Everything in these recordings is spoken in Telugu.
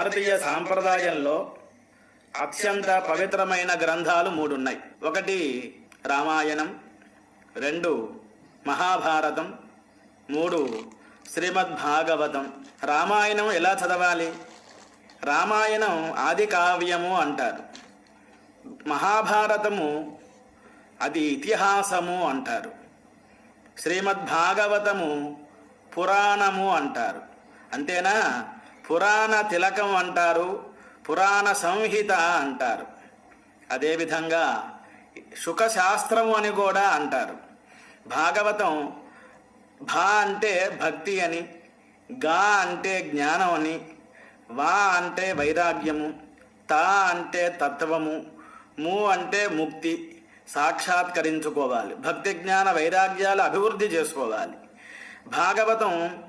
భారతీయ సాంప్రదాయంలో అత్యంత పవిత్రమైన గ్రంథాలు మూడున్నాయి. ఒకటి రామాయణం రెండు మహాభారతం మూడు శ్రీమద్ భాగవతం రామాయణం ఎలా చదవాలి? రామాయణం ఆది కావ్యము అంటారు. మహాభారతము అది ఇతిహాసము అంటారు. శ్రీమద్భాగవతము పురాణము అంటారు. అంతేనా? పురాణ తిలకం అంటారు పురాణ సంహిత అంటారు. అదేవిధంగా శుకశాస్త్రము అని కూడా అంటారు. భాగవతం భా అంటే భక్తి అని గా అంటే జ్ఞానం అని వా అంటే వైరాగ్యము తా అంటే తత్వము ము అంటే ముక్తి సాక్షాత్కరించుకోవాలి. భక్తి జ్ఞాన వైరాగ్యాలు అభివృద్ధి చేసుకోవాలి. భాగవతం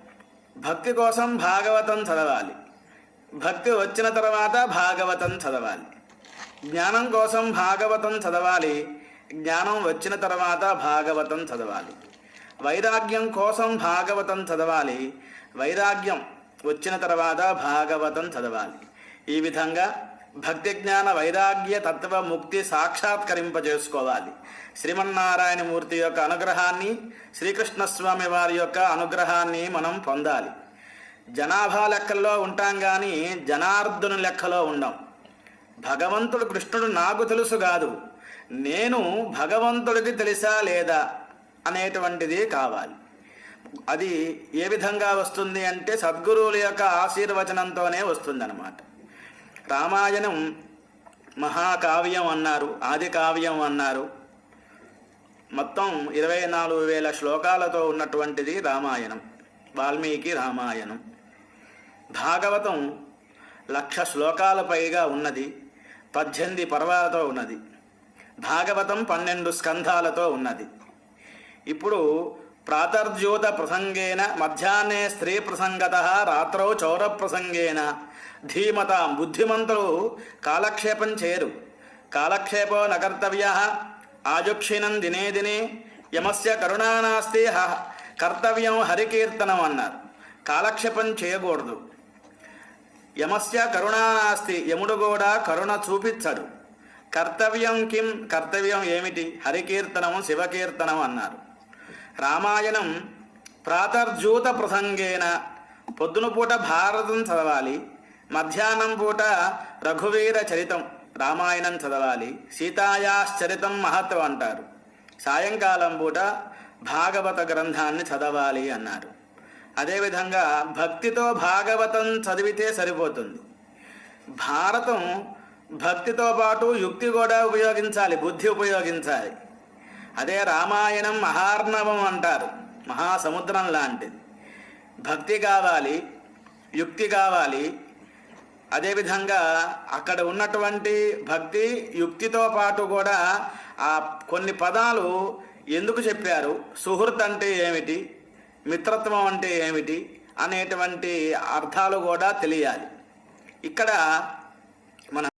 భక్తి కోసం భాగవతం చదవాలి. భక్తి వచ్చిన తర్వాత భాగవతం చదవాలి. జ్ఞానం కోసం భాగవతం చదవాలి. జ్ఞానం వచ్చిన తర్వాత భాగవతం చదవాలి. వైరాగ్యం కోసం భాగవతం చదవాలి. వైరాగ్యం వచ్చిన తర్వాత భాగవతం చదవాలి. ఈ విధంగా భక్తి జ్ఞాన వైరాగ్య తత్వ ముక్తి సాక్షాత్కరింపజేసుకోవాలి. శ్రీమన్నారాయణమూర్తి యొక్క అనుగ్రహాన్ని శ్రీకృష్ణస్వామి వారి యొక్క అనుగ్రహాన్ని మనం పొందాలి. జనాభా లెక్కల్లో ఉంటాం కానీ జనార్దుని లెక్కలో ఉండం. భగవంతుడు కృష్ణుడు నాకు తెలుసు కాదు. నేను భగవంతుడికి తెలుసా లేదా అనేటువంటిది కావాలి. అది ఏ విధంగా వస్తుంది అంటే సద్గురువుల యొక్క ఆశీర్వచనంతోనే వస్తుందన్నమాట. రామాయణం మహాకావ్యం అన్నారు ఆది కావ్యం అన్నారు. మొత్తం ఇరవై నాలుగు వేల శ్లోకాలతో ఉన్నటువంటిది రామాయణం వాల్మీకి రామాయణం. భాగవతం లక్ష శ్లోకాల పైగా ఉన్నది పద్దెనిమిది పర్వాలతో ఉన్నది. భాగవతం పన్నెండు స్కంధాలతో ఉన్నది. ఇప్పుడు ప్రాతర్జ్యోత ప్రసంగేన మధ్యాహ్నే స్త్రీ ప్రసంగత రాత్రౌ చౌర ప్రసంగేన. ధీమతాం బుద్ధిమంతులు కాలక్షేపం చేయరు కాలక్షేపో నకర్తవ్య ఆజుక్షిణం దినే దినే యమస్య కరుణానాస్తి హ కర్తవ్యం హరికీర్తనం అన్నారు. కాలక్షేపం చేయకూడదు. యమస్య కరుణా నాస్తి యముడు కూడా కరుణ చూపించడు కర్తవ్యం కిం కర్తవ్యం ఏమిటి? హరికీర్తనము శివకీర్తనం అన్నారు. రామాయణం ప్రాతర్జూత ప్రసంగేన. పొద్దున పూట భారతం చదవాలి మధ్యాహ్నం పూట రఘువీర చరితం రామాయణం చదవాలి. సీతాయాశ్చరితం మహత్వం అంటారు. సాయంకాలం పూట భాగవత గ్రంథాన్ని చదవాలి అన్నారు. అదేవిధంగా భక్తితో భాగవతం చదివితే సరిపోతుంది. భారతం భక్తితో పాటు యుక్తి కూడా ఉపయోగించాలి బుద్ధి ఉపయోగించాలి. అదే రామాయణం మహార్ణవం అంటారు. మహాసముద్రం లాంటిది. భక్తి కావాలి యుక్తి కావాలి. అదేవిధంగా అక్కడ ఉన్నటువంటి భక్తి యుక్తితో పాటు కూడా ఆ కొన్ని పదాలు ఎందుకు చెప్పారు? సుహృత్ అంటే ఏమిటి? మిత్రత్వం అంటే ఏమిటి? అనేటువంటి అర్థాలు కూడా తెలియాలి. ఇక్కడ మన